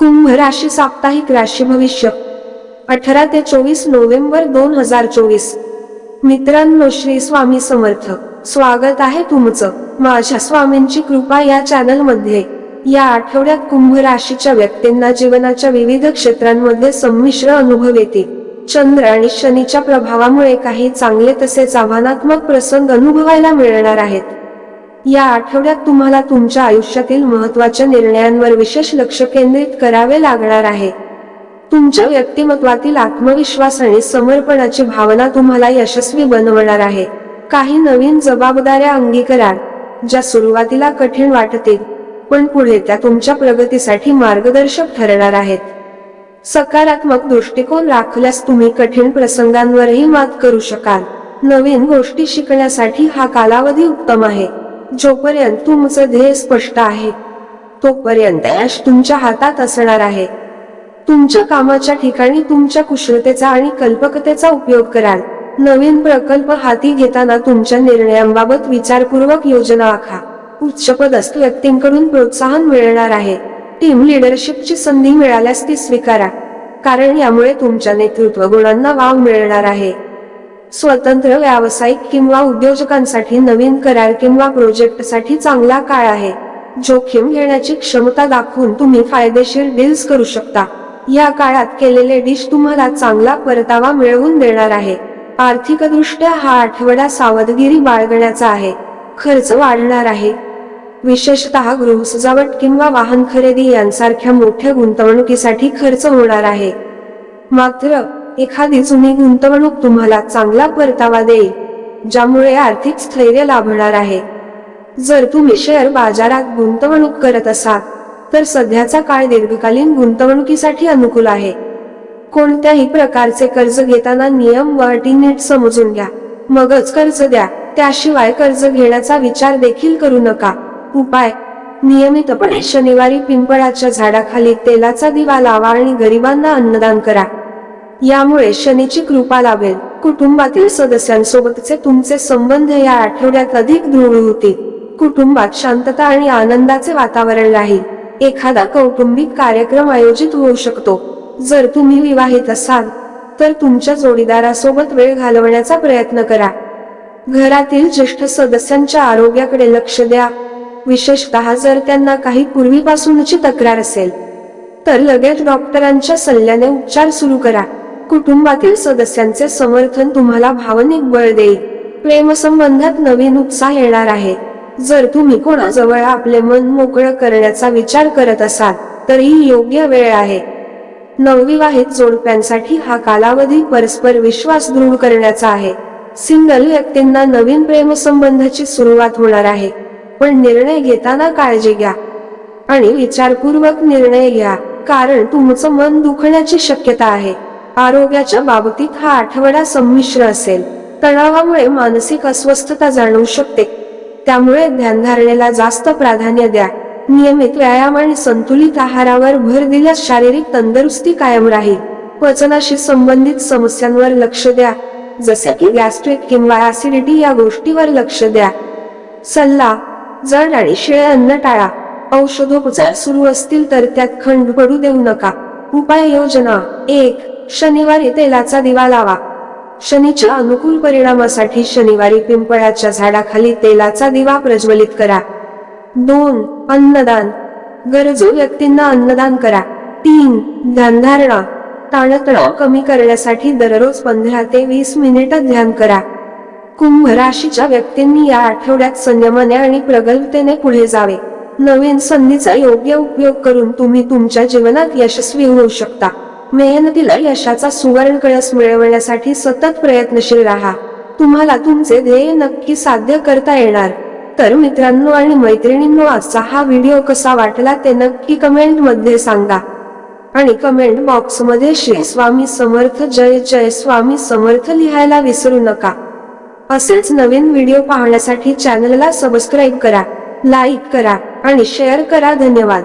कुंभ राशी साप्ताहिक राशी भविष्य अठरा ते चोवीस नोव्हेंबर दोन हजार चोवीस. मित्रांनो श्री स्वामी समर्थ. स्वागत आहे तुमचं. माझ्या स्वामींची कृपा या चॅनलमध्ये या आठवड्यात कुंभ राशीच्या व्यक्तींना जीवनाच्या विविध क्षेत्रांमध्ये संमिश्र अनुभव येतील. चंद्र आणि शनीच्या प्रभावामुळे काही चांगले तसेच आव्हानात्मक प्रसंग अनुभवायला मिळणार आहेत. या आठवड्यात तुम्हाला तुमच्या आयुष्यातील महत्त्वाच्या निर्णयांवर विशेष लक्ष केंद्रित करावे लागणार आहे. तुमच्या व्यक्तिमत्वातील आत्मविश्वास आणि समर्पणाची भावना तुम्हाला यशस्वी बनवणार आहे. काही नवीन जबाबदाऱ्या अंगीकाराल ज्या सुरुवातीला कठीण वाटतील पण पुढे त्या तुमच्या प्रगतीसाठी मार्गदर्शक ठरणार आहेत. सकारात्मक दृष्टिकोन राखल्यास तुम्ही कठीण प्रसंगांवरही मात करू शकाल. नवीन गोष्टी शिकण्यासाठी हा कालावधी उत्तम आहे. जोपर्यंत तुमचं ध्येय स्पष्ट आहे तोपर्यंत यश तुमच्या हातात असणार आहे. तुमच्या कामाच्या ठिकाणी तुमच्या कुशलतेचा आणि कल्पकतेचा उपयोग कराल. नवीन प्रकल्प हाती घेताना तुमच्या निर्णयांबाबत विचारपूर्वक योजना आखा. उच्चपदस्थ व्यक्तींकडून प्रोत्साहन मिळणार आहे. टीम लिडरशिपची संधी मिळाल्यास ती स्वीकारा कारण यामुळे तुमच्या नेतृत्व गुणांना वाव मिळणार आहे. स्वतंत्र व्यावसायिक किंवा उद्योजकांसाठी नवीन करार किंवा प्रोजेक्टसाठी चांगला काळ आहे. जोखीम घेण्याची क्षमता दाखवून तुम्ही फायदेशीर डील्स करू शकता. या काळात केलेले डिश तुम्हाला चांगला परतावा मिळवून देणार आहे. आर्थिकदृष्ट्या हा आठवडा सावधगिरी बाळगण्याचा आहे. खर्च वाढणार आहे. विशेषतः गृहसजावट किंवा वाहन खरेदी यांसारख्या मोठ्या गुंतवणुकीसाठी खर्च होणार आहे. मात्र एखादी जुनी गुंतवणूक तुम्हाला चांगला परतावा देईल ज्यामुळे आर्थिक स्थैर्य लाभणार आहे. जर तुम्ही शेअर बाजारात गुंतवणूक करत असाल तर सध्याचा काळ दीर्घकालीन गुंतवणुकीसाठी अनुकूल आहे. कोणत्याही प्रकारचे कर्ज घेताना नियम व अटी नीट समजून घ्या. मगच कर्ज द्या त्याशिवाय कर्ज घेण्याचा विचार देखील करू नका. उपाय. नियमितपणे शनिवारी पिंपळाच्या झाडाखाली तेलाचा दिवा लावा आणि गरिबांना अन्नदान करा. यामुळे शनीची कृपा लाभेल. कुटुंबातील सदस्यांसोबतचे तुमचे संबंध या आठवड्यात अधिक दृढ होतील. कुटुंबात शांतता आणि आनंदाचे वातावरण राहील. एखादा कौटुंबिक कार्यक्रम आयोजित होऊ शकतो. जर तुम्ही विवाहित असाल तर तुमच्या जोडीदारासोबत वेळ घालवण्याचा प्रयत्न करा. घरातील ज्येष्ठ सदस्यांच्या आरोग्याकडे लक्ष द्या. विशेषतः जर त्यांना काही पूर्वीपासूनची तक्रार असेल तर लगेच डॉक्टरांच्या सल्ल्याने उपचार सुरू करा. कुटुंबातील सदस्यांचे समर्थन तुम्हाला भावनिक बळ देईल. प्रेमसंबंधात नवीन उत्साह येणार आहे. जर तुम्ही कोणाजवळ आपले मन मोकळं करण्याचा विचार करत असाल तर ही योग्य वेळ आहे. नवविवाहित जोडप्यांसाठी हा कालावधी परस्पर विश्वास दृढ करण्याचा आहे. सिंगल व्यक्तींना नवीन प्रेमसंबंधाची सुरुवात होणार आहे. पण निर्णय घेताना काळजी घ्या. आणि विचारपूर्वक निर्णय घ्या कारण तुमचं मन दुखण्याची शक्यता आहे. आरोग्याच्या बाबतीत हा आठवडा संमिश्र असेल. तणावामुळे मानसिक अस्वस्थता जाणवू शकते. त्यामुळे ध्यानधारणेला जास्त प्राधान्य द्या. नियमित व्यायाम आणि संतुलित आहारावर भर दिल्यास शारीरिक तंदुरुस्ती कायम राहील. पचनाशी संबंधित समस्यांवर लक्ष द्या. जसे की गॅस्ट्रिक किंवा ऍसिडिटी या गोष्टीवर लक्ष द्या. सल्ला जड आणि शिळे अन्न टाळा. औषधोपचार सुरू असतील तर त्यात खंड पडू देऊ नका. उपाययोजना एक शनिवारी तेलाचा दिवा लावा. शनीच्या अनुकूल परिणामासाठी शनिवारी पिंपळाच्या झाडाखाली तेलाचा दिवा प्रज्वलित करा. दोन अन्नदान. गरजू व्यक्तींना अन्नदान करा. तीन ध्यानधारणा. ताणतणाव कमी करण्यासाठी दररोज पंधरा ते वीस मिनिटं ध्यान करा. कुंभ राशीच्या व्यक्तींनी या आठवड्यात संयमाने आणि प्रगल्भतेने पुढे जावे. नवीन संधीचा योग्य उपयोग करून तुम्ही तुमच्या जीवनात यशस्वी होऊ शकता. मेहनतीला यशाचा सुवर्ण कळस मिळवण्यासाठी सतत प्रयत्नशील राहा. तुम्हाला तुमचे ध्येय नक्की साध्य करता येणार. तर मित्रांनो आणि मैत्रिणींनो आजचा हा व्हिडिओ कसा वाटला ते नक्की कमेंटमध्ये सांगा. आणि कमेंट बॉक्समध्ये श्री स्वामी समर्थ जय जय स्वामी समर्थ लिहायला विसरू नका. असेच नवीन व्हिडिओ पाहण्यासाठी चॅनलला सबस्क्राईब करा लाईक करा आणि शेअर करा. धन्यवाद.